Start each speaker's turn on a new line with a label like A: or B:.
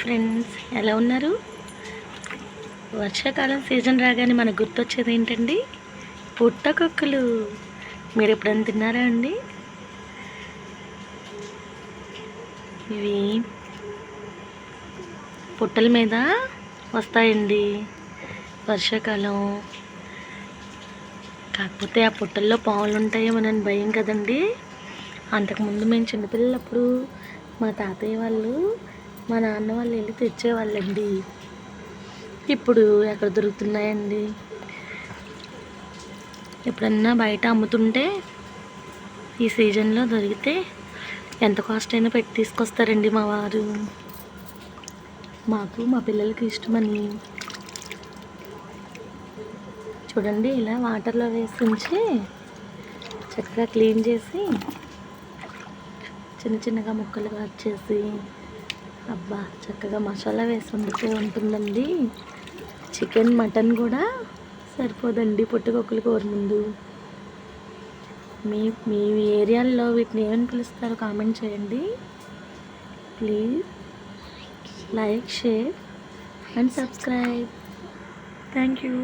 A: Friends ఎలా ఉన్నారు? వర్షాకాలం సీజన్ రాగానే మనకు గుర్తొచ్చేది ఏంటండి? పుట్టకొక్కలు. మీరు ఎప్పుడైనా తిన్నారా అండి? ఇవి పుట్టల మీద వస్తాయండి వర్షాకాలం. కాకపోతే ఆ పుట్టల్లో పాములు ఉంటాయేమోనని భయం కదండి. అంతకుముందు మేము చిన్నపిల్లలప్పుడు మా తాతయ్య వాళ్ళు మా నాన్న వాళ్ళు వెళ్ళి తెచ్చేవాళ్ళండి. ఇప్పుడు ఎక్కడ దొరుకుతున్నాయండి? ఎప్పుడన్నా బయట అమ్ముతుంటే ఈ సీజన్లో దొరికితే ఎంత కాస్ట్ అయినా పెట్టి తీసుకొస్తారండి మా వారు. మాకు మా పిల్లలకి ఇష్టమని. చూడండి ఇలా వాటర్లో వేసి ఉంచి చక్కగా క్లీన్ చేసి చిన్న చిన్నగా ముక్కలు కట్ చేసి అబ్బా చక్కగా మసాలా వేసి వండితే ఉంటుందండి. చికెన్ మటన్ కూడా సరిపోదండి పుట్టుకొక్కలు కూర ముందు. మీ మీ ఏరియాల్లో వీటిని ఏమని పిలుస్తారో కామెంట్ చేయండి. Please like share and subscribe. Thank you.